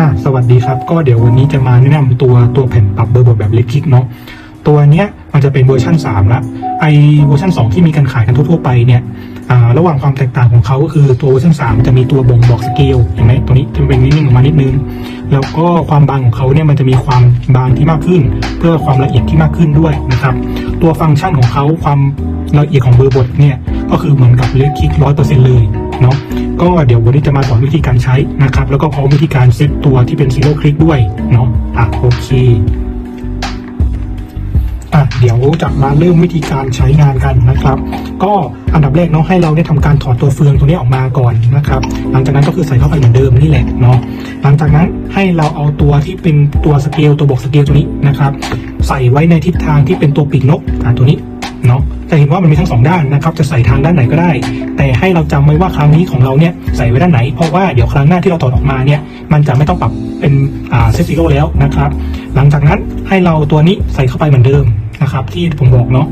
อะสวัสดีครับ ก็เดี๋ยววันนี้จะมาแนะนำตัวตัวแผ่นปรับเบอร์บทแบบเล็กคลิกเนาะตัวเนี้ยมันจะเป็นเวอร์ชัน3ละไอเวอร์ชัน2 ที่มีการขายกันทั่วๆไปเนี่ยระหว่างความแตกต่างของเขาก็คือตัวเวอร์ชัน3มันจะมีตัวบ่งบอกสเกลเห็นไหมตัวนี้จะเป็นนิดนึงออกมานิดนึง แล้วก็ความบางของเขาเนี่ยมันจะมีความบางที่มากขึ้น เพื่อความละเอียดที่มากขึ้นด้วยนะครับ ตัวฟังก์ชันของเขาความละเอียดของเบอร์บทเนี่ยก็คือเหมือนกับเล็กคลิกร้อยเปอร์เซ็นต์เลย เนาะก็เดี๋ยววันนี้จะมาสอนวิธีการใช้นะครับ แล้วก็พร้อมวิธีการเซตตัวที่เป็นซีโร่คลิกด้วยเนาะอะโอเคอะเดี๋ยวจะมาเริ่มวิธีการใช้งานกันนะครับ ก็อันดับแรกเนาะให้เราได้ทำการถอดตัวเฟืองตัวนี้ออกมาก่อนนะครับ หลังจากนั้นก็คือใส่เข้าไปเหมือนเดิมนี่แหละเนาะหลังจากนั้นให้เราเอาตัวที่เป็นตัวสเกลตัวบอกสเกลตัวนี้นะครับ ใส่ไว้ในทิศทางที่เป็นตัวปีกนกอ่าตัวนี้เนาะ จะเห็นว่ามันมีทั้งสองด้านนะครับ จะใส่ทางด้านไหนก็ได้ แต่ให้เราจำไว้ว่าครั้งนี้ของเราเนี่ยใส่ไว้ด้านไหน เพราะว่าเดี๋ยวครั้งหน้าที่เราถอดออกมาเนี่ย มันจะไม่ต้องปรับเป็นอ่าเซตซีโร่แล้วนะครับ หลังจากนั้นให้เราตัวนี้ใส่เข้าไปเหมือนเดิมนะครับ ที่ผมบอกเนาะ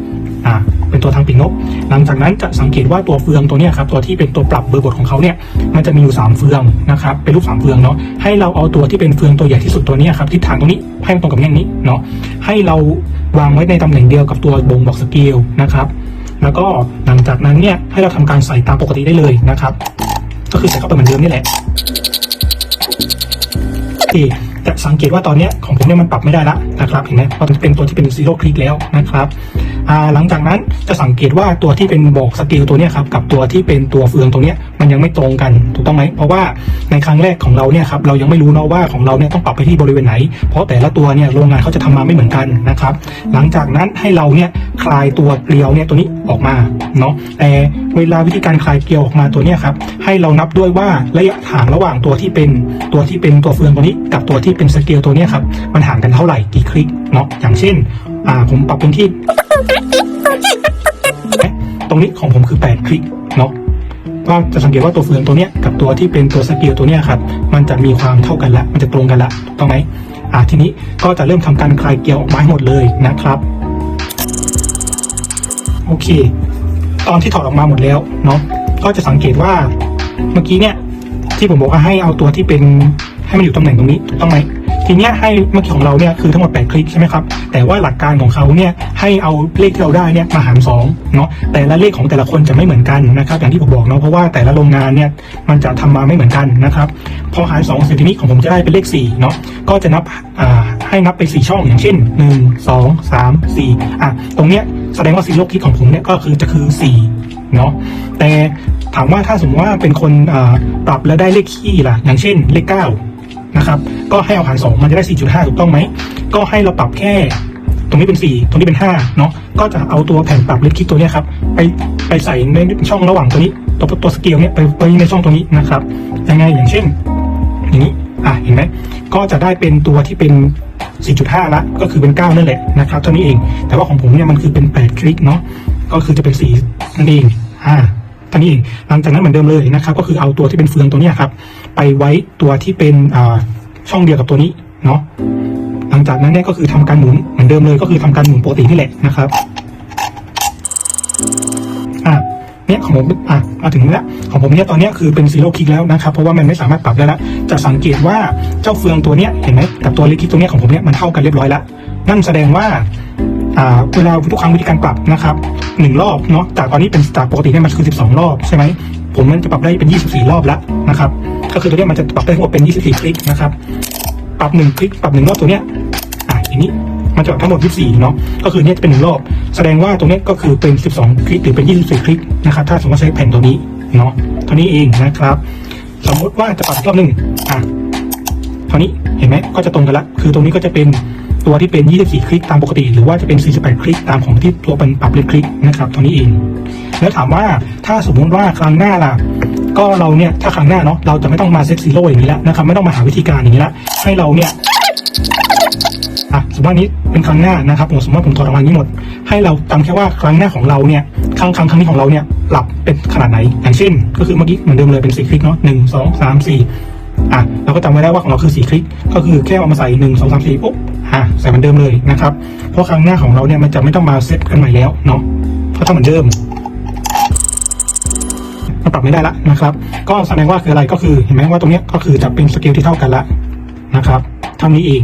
อ่าเป็นตัวทางปีกนก หลังจากนั้นจะสังเกตว่าตัวเฟืองตัวเนี้ยครับตัวที่เป็นตัวปรับเบอร์บทของเขาเนี่ยมันจะมีอยู่ 3 เฟืองนะครับเป็นรูปสามเฟืองเนาะให้เราเอาตัวที่เป็นเฟืองตัวใหญ่ที่สุดตัวนี้ครับทิศทางตรงนี้ให้มันตรงกับแง่งนี้เนาะให้เรา วางไว้ในตำแหน่งเดียวกับตัวบ่งบอกสเกลนะครับ แล้วก็หลังจากนั้นเนี่ยให้เราทำการใส่ตามปกติได้เลยนะครับ ก็คือใส่เข้าไปเหมือนเดิมนี่แหละโอเค จะสังเกตว่าตอนนี้ของผมเนี่ยมันปรับไม่ได้ละนะครับเห็นไหมพราะมันเป็นตัวที่เป็นซีโร่คลิกแล้วนะครับหลังจากนั้นจะสังเกตว่าตัวที่เป็นบอกสเกลตัวนี้ครับกับตัวที่เป็นตัวเฟืองตัวนี้มันยังไม่ตรงกันถูกต้องไหมเพราะว่าในครั้งแรกของเราเนี่ยครับเรายังไม่รู้เนาะว่าของเราเนี่ยต้องปรับไปที่บริเวณไหน เพราะแต่ละตัวเนี่ยโรงงานเขาจะทำมาไม่เหมือนกันนะครับหลังจากนั้นให้เราเนี่ยคลายตัวเกลียวเนี่ยตัวนี้ ออกมาเนาะแต่เวลาวิธีการคลายเกลียวออกมาตัวนี้ครับให้เรานับด้วยว่าระยะห่างระหว่างตัวที่เป็นตัวที่เป็นตัวเฟืองตัวนี้ กับตัวที่เป็นสเกลตัวนี้ครับมันห่างกันเท่าไหร่กี่คลิกเนาะอย่างเช่นอ่าผมปรับเป็นที่ตรงนี้ของผมคือ 8 คลิกเนาะก็จะสังเกตว่าตัวเฟืองตัวเนี้ยกับตัวที่เป็นตัวสเกลตัวเนี้ยครับมันจะมีความเท่ากันละมันจะตรงกันละถูกต้องไหมอ่าทีนี้ก็จะเริ่มทำการคลายเกลียวออกมาให้หมดเลยนะครับ โอเค ตอนที่ถอดออกมาหมดแล้วเนาะก็จะสังเกตว่าเมื่อกี้เนี่ย ที่ผมบอกว่าให้เอาตัวที่เป็นให้มันอยู่ตำแหน่งตรงนี้ถูกต้องไหม ทีเนี้ยให้เมื่อกี้ของเราเนี่ยคือทั้งหมด8คลิกใช่ไหมครับแต่ว่าหลักการของเขาเนี่ยให้เอาเลขที่เราได้เนี่ยมาหาร2เนาะแต่ละเลขของแต่ละคนจะไม่เหมือนกันนะครับอย่างที่ผมบอกเนาะเพราะว่าแต่ละโรงงานเนี่ยมันจะทำมาไม่เหมือนกันนะครับพอหาร2เสร็จทีนี้ของผมจะได้เป็นเลข4เนาะก็จะนับให้นับไป 4 ช่องอย่างเช่น 1 2 3 4อะตรงเนี้ยแสดงว่าซีโร่คลิกของผมเนี่ยก็คือจะคือ 4 เนาะแต่ถามว่าถ้าสมมติว่าเป็นคนปรับแล้วได้เลขคี่ล่ะ อย่างเช่นเลข 9 นะครับ ก็ให้เอาหาร2มันจะได้4.5ถูกต้องไหม ก็ให้เราปรับแค่ ตรงนี้เป็น 4 ตรงนี้เป็น 5 เนาะก็จะเอาตัวแผ่นปรับเลขคี่ตัวนี้ครับ ไปไปใส่ในช่องระหว่างตัวนี้ ตัวตัวสเกลเนี่ยไปไปในช่องตรงนี้นะครับ ยังไงอย่างเช่น อย่างนี้ อะเห็นไหม ก็จะได้เป็นตัวที่เป็น 4.5 ละก็คือเป็น 9 นั่นแหละนะครับเท่านี้เอง แต่ว่าของผมเนี่ยมันคือเป็น 8 คลิกเนาะก็คือจะเป็น4นั่นเองอ่า ท่านี้เองหลังจากนั้นเหมือนเดิมเลยนะครับ ก็คือเอาตัวที่เป็นเฟืองตัวนี้ครับ ไปไว้ตัวที่เป็นช่องเดียวกับตัวนี้เนาะหลังจากนั้นเนี่ยก็คือทำการหมุนเหมือนเดิมเลย ก็คือทำการหมุนปกตินี่แหละนะครับอะเนี่ยของผมอะมาถึงแล้วของผมเนี่ยตอนนี้คือเป็นซีโร่คลิกแล้วนะครับ เพราะว่ามันไม่สามารถปรับได้แล้วจะสังเกตว่าเจ้าเฟืองตัวเนี้ยเห็นไหมกับตัวเล็กคลิกตัวเนี้ยของผมเนี่ยมันเท่ากันเรียบร้อยแล้วนั่นแสดงว่า เวลาทุกครั้งวิธีการปรับนะครับหนึ่งรอบเนาะจากตอนนี้เป็นจากปกติเนี่ยมันคือ 12 รอบใช่ไหมผมมันจะปรับได้เป็น 24 รอบแล้วนะครับก็คือตัวเนี้ยมันจะปรับได้ทั้งหมดเป็น 24 คลิกนะครับปรับหนึ่งคลิกปรับหนึ่งรอบตัวเนี้ยอะอย่างนี้มันจะทั้งหมด 24 เนาะ ก็คือเนี่ยจะเป็นหนึ่งรอบ แสดงว่าตรงเนี้ยก็คือเป็น 12 คลิกหรือเป็น 24 คลิกนะครับ ถ้าสมมติว่าใช้แผ่นตัวนี้เนาะ เท่านี้เองนะครับ สมมติว่าจะปรับอีกรอบหนึ่งอะ เท่านี้เห็นไหมก็จะตรงกันละ คือตรงนี้ก็จะเป็นตัวที่เป็น 24 คลิกตามปกติ หรือว่าจะเป็น 48 คลิกตามของที่ตัวเป็นปรับเลขคลิกนะครับเท่านี้เอง แล้วถามว่าถ้าสมมุติว่าครั้งหน้าล่ะ ก็เราเนี่ยถ้าครั้งหน้าเนาะเราจะไม่ต้องมาเซ็ตซีโร่อย่างนี้แล้วนะครับไม่ต้องมาหาวิธีการอย่างนี้ละให้เราเนี่ยอะสมมติว่านี้เป็นครั้งหน้านะครับผมสมมติว่าผมถอดออกมางนี้หมด ให้เราจำแค่ว่าครั้งหน้าของเราเนี่ยครั้งครั้งครั้งนี้ของเราเนี่ยปรับเป็นขนาดไหนอย่างเช่น ก็คือเมื่อกี้เหมือนเดิมเลยเป็นสี่คลิกเนาะหนึ่งสองสามสี่ อะเราก็จำไว้ได้ว่าของเราคือสี่คลิก ก็คือแค่เอามาใส่หนึ่งสองสามสี่ปุ๊บอะใส่เหมือนเดิมเลยนะครับ เพราะครั้งหน้าของเราเนี่ยมันจะไม่ต้องมาเซตกันใหม่แล้วเนาะก็ต้องเหมือนเดิมมันปรับไม่ได้ละนะครับ ก็แสดงว่าคืออะไรก็คือเห็นไหมว่าตรงเนี้ยก็คือจะเป็นสเกลที่เท่ากันละนะครับเท่านี้เอง